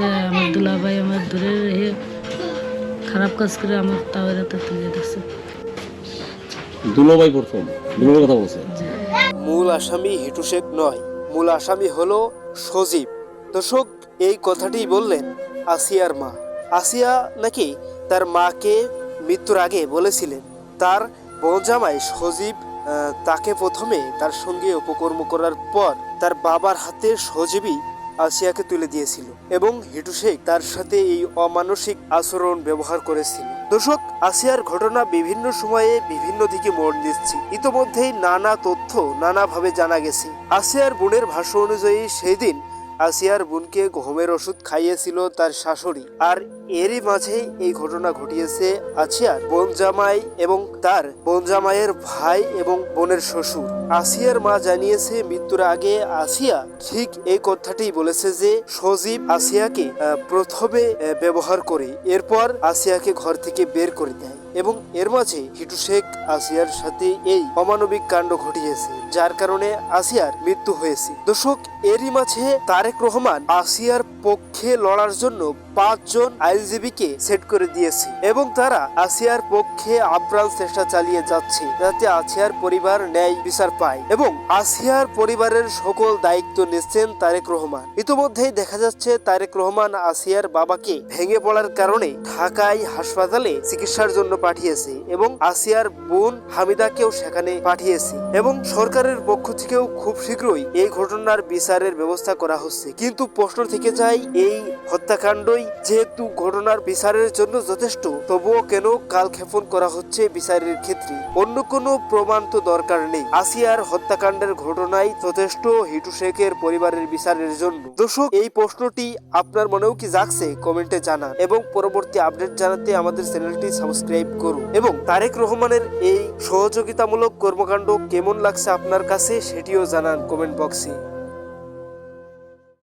যে আমার দুলাভাই আমার দূরে রেখে খারাপ কাজ করে আমার তাওয়ের হাতে তুলে দিচ্ছে দুলোভাই প্রথম দুলোর কথা বলছে। মূল আসামি হিটু শেখ নয় মূল আসামি হলো সজীব। দর্শক এই কথাটি বললেন আসিয়ার মা। আসিয়া নাকি তার মাকে মৃত্যুর আগে বলেছিলেন। তার বনজামাই সজীব আহ, তাকে প্রথমে তার সঙ্গে উপকর্ম করার পর তার বাবার হাতে সজীবই আসিয়াকে তুলে দিয়েছিল এবং হিটু শেখ তার সাথে এই অমানসিক আচরণ ব্যবহার করেছিল। দর্শক, আসিয়ার ঘটনা বিভিন্ন সময়ে বিভিন্ন দিকে মোড় নিচ্ছে। ইতোমধ্যেই নানা তথ্য নানাভাবে জানা গেছে। আসিয়ার বোনের ভাষ্য অনুযায়ী সেই দিন আসিয়ার বোনকে গহমের ওষুধ খাইয়েছিল তার শাশুড়ি। আর এরই মাঝেই এই ঘটনা ঘটিয়েছে আসিয়ার বোন জামাই এবং তার বোন জামাইয়ের ভাই এবং বোনের শ্বশুর। আসিয়ার মা জানিয়েছে, মৃত্যুর আগে আসিয়া ঠিক এই কথাটি বলেছে যে, সজীব আসিয়াকে প্রথমে ব্যবহার করে, এরপর আসিয়াকে ঘর থেকে বের করে দেয়। এবং এর মাঝে হিটু শেখ আসিয়ার সাথে এই অমানবিক কাণ্ড ঘটিয়েছে, যার কারণে আসিয়ার মৃত্যু হয়েছে। দর্শক, এরই মাঝে তারেক রহমান আসিয়ার পক্ষে লড়ার জন্য পাঁচজন আইনজীবীকে সেট করে দিয়েছে এবং তারা আসিয়ার পক্ষে আপ্রাণ চেষ্টা চালিয়ে যাচ্ছে, যাতে আসিয়ার পরিবার ন্যায় বিচার পায় এবং আসিয়ার পরিবারের সকল দায়িত্ব নিচ্ছেন তারেক রহমান। ইতিমধ্যেই দেখা যাচ্ছে, তারেক রহমান আসিয়ার বাবাকে ভেঙে পড়ার কারণে ঢাকায় হাসপাতালে চিকিৎসার জন্য পাঠিয়েছে এবং আসিয়ার বোন হামিদাকেও সেখানে পাঠিয়েছে এবং সরকারের পক্ষ থেকেও খুব শীঘ্রই এই ঘটনার বিচারের ব্যবস্থা করা হচ্ছে। কিন্তু প্রশ্ন থেকে যায়, এই হত্যাকাণ্ডই যেহেতু ঘটনার বিচারের জন্য যথেষ্ট, তবুও কেন কাল কালক্ষেপণ করা হচ্ছে বিচারের ক্ষেত্রে? অন্য কোনো প্রমাণ তো দরকার নেই। আসিয়ার হত্যাকাণ্ডের ঘটনায় যথেষ্ট হিটু শেখের পরিবারের বিচারের জন্য। দর্শক, এই প্রশ্নটি আপনার মনেও কি জাগছে? কমেন্টে জানান এবং পরবর্তী আপডেট জানাতে আমাদের চ্যানেলটি সাবস্ক্রাইব করুন। এবং তারেক রহমানের এই সহযোগিতামূলক কর্মকাণ্ড কেমন লাগছে আপনার কাছে সেটিও জানান কমেন্ট বক্সে।